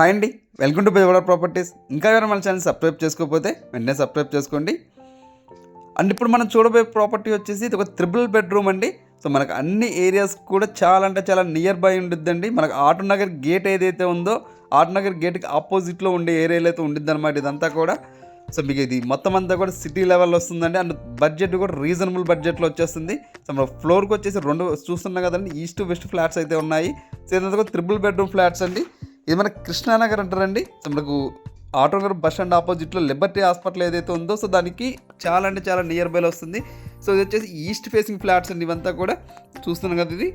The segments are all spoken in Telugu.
హాయ్ అండి. Welcome to Bezawada properties. ఇంకా ఎవరైనా మన ఛానల్ సబ్స్క్రైబ్ చేసుకోకపోతే వెంటనే సబ్స్క్రైబ్ చేసుకోండి. అండ్ ఇప్పుడు మనం చూడబోయే ప్రాపర్టీ వచ్చేసి ఇది ఒక త్రిబుల్ బెడ్రూమ్ అండి. సో మనకు అన్ని ఏరియాస్ కూడా చాలా అంటే చాలా నియర్ బై ఉండిద్దండి. మనకు ఆటో నగర్ గేట్ ఏదైతే ఉందో ఆటో నగర్ గేట్కి ఆపోజిట్లో ఉండే ఏరియాలో అయితే ఉండిద్ది అనమాట ఇదంతా కూడా. సో మీకు ఇది మొత్తం అంతా కూడా సిటీ లెవెల్లో వస్తుందండి. అండ్ బడ్జెట్ కూడా రీజనబుల్ బడ్జెట్లో వచ్చేస్తుంది. సో మన ఫ్లోర్కి వచ్చేసి రెండు చూస్తున్నాం కదండి ఈస్ట్ వెస్ట్ ఫ్లాట్స్ అయితే ఉన్నాయి. సో ఇదంతా కూడా త్రిబుల్ బెడ్రూమ్ ఫ్లాట్స్ అండి. ఇది మన కృష్ణానగర్ అంటారండి. మనకు ఆటో నగర్ బస్ స్టాండ్ ఆపోజిట్లో లిబర్టీ హాస్పిటల్ ఏదైతే ఉందో సో దానికి చాలా అంటే చాలా నియర్ బైలో వస్తుంది. సో ఇది వచ్చేసి ఈస్ట్ ఫేసింగ్ ఫ్లాట్స్ అండి ఇవంతా కూడా. చూస్తున్నాం కదా ఇది.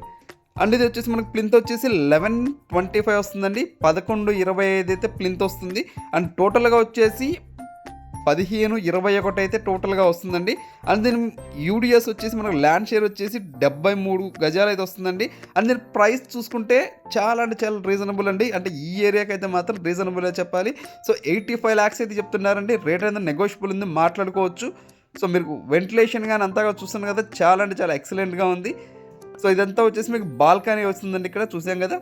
అండ్ ఇది వచ్చేసి మనకు ప్లింత్ వచ్చేసి లెవెన్ ట్వంటీ ఫైవ్ వస్తుందండి. పదకొండు ఇరవై ఐదు అయితే ప్లింత్ వస్తుంది. అండ్ టోటల్గా వచ్చేసి పదిహేను ఇరవై ఒకటి అయితే టోటల్గా వస్తుందండి. అండ్ దీని యూడిఎస్ వచ్చేసి మనకు ల్యాండ్ షేర్ వచ్చేసి డెబ్బై మూడు గజాలు అయితే వస్తుందండి. అండ్ దీని ప్రైస్ చూసుకుంటే చాలా అంటే చాలా రీజనబుల్ అండి. అంటే ఈ ఏరియాకి అయితే మాత్రం రీజనబుల్ చెప్పాలి. సో ఎయిటీ ఫైవ్ ల్యాక్స్ అయితే చెప్తున్నారండి. రేట్ అనేది నెగోషియబుల్ ఉంది మాట్లాడుకోవచ్చు. సో మీరు వెంటిలేషన్ కానీ అంతగా చూస్తున్నారు కదా చాలా అంటే చాలా ఎక్సలెంట్గా ఉంది. సో ఇదంతా వచ్చేసి మీకు బాల్కనీ వస్తుందండి ఇక్కడ చూసాం కదా.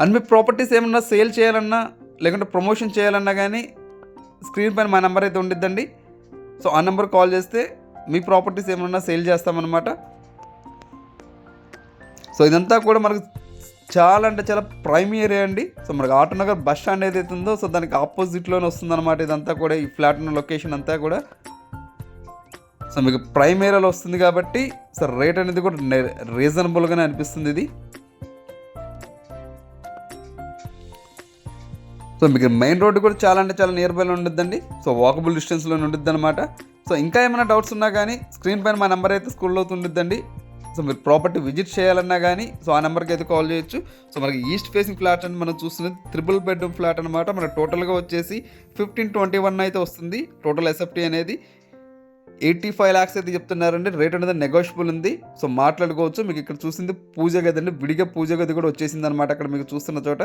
అండ్ మీ ప్రాపర్టీస్ ఏమన్నా సేల్ చేయాలన్నా లేకుంటే ప్రమోషన్ చేయాలన్నా కానీ స్క్రీన్ పైన మా నెంబర్ అయితే ఉండిద్దండి. సో ఆ నెంబర్ కాల్ చేస్తే మీ ప్రాపర్టీస్ ఏమన్నా సేల్ చేస్తామన్నమాట. సో ఇదంతా కూడా మనకు చాలా అంటే చాలా ప్రైమ్ ఏరియా అండి. సో మనకు ఆటోనగర్ బస్ స్టాండ్ ఏదైతే ఉందో సో దానికి ఆపోజిట్లోనే వస్తుందన్నమాట ఇదంతా కూడా ఈ ఫ్లాట్ ఉన్న లొకేషన్ అంతా కూడా. సో మీకు ప్రైమ్ ఏరియాలో వస్తుంది కాబట్టి సో రేట్ అనేది కూడా రీజనబుల్గానే అనిపిస్తుంది ఇది. సో మీకు మెయిన్ రోడ్డు కూడా చాలా అంటే చాలా నియర్ బైలో ఉండిద్దండి. సో వాకబుల్ డిస్టెన్స్లో ఉండిద్ది అనమాట సో ఇంకా ఏమైనా డౌట్స్ ఉన్నా కానీ స్క్రీన్ పైన మా నెంబర్ అయితే స్కూల్లో ఉండిద్దండి. సో మీరు ప్రాపర్టీ విజిట్ చేయాలన్నా కానీ సో ఆ నెంబర్కి అయితే కాల్ చేయొచ్చు. సో మనకి ఈస్ట్ ఫేసింగ్ ఫ్లాట్ అని మనం చూస్తున్నది త్రిబుల్ బెడ్రూమ్ ఫ్లాట్ అనమాట మన టోటల్గా వచ్చేసి ఫిఫ్టీన్ ట్వంటీ వన్ అయితే వస్తుంది. టోటల్ ఎస్ఎఫ్టీ అనేది ఎయిటీ ఫైవ్ ల్యాక్స్ అయితే చెప్తున్నారండి. రేట్ అనేది నెగోషియబుల్ ఉంది. సో మాట్లాడుకోవచ్చు. మీకు ఇక్కడ చూసింది పూజ గది అండి. విడిగా పూజ గది కూడా వచ్చేసింది అనమాట అక్కడ మీకు చూస్తున్న చోట.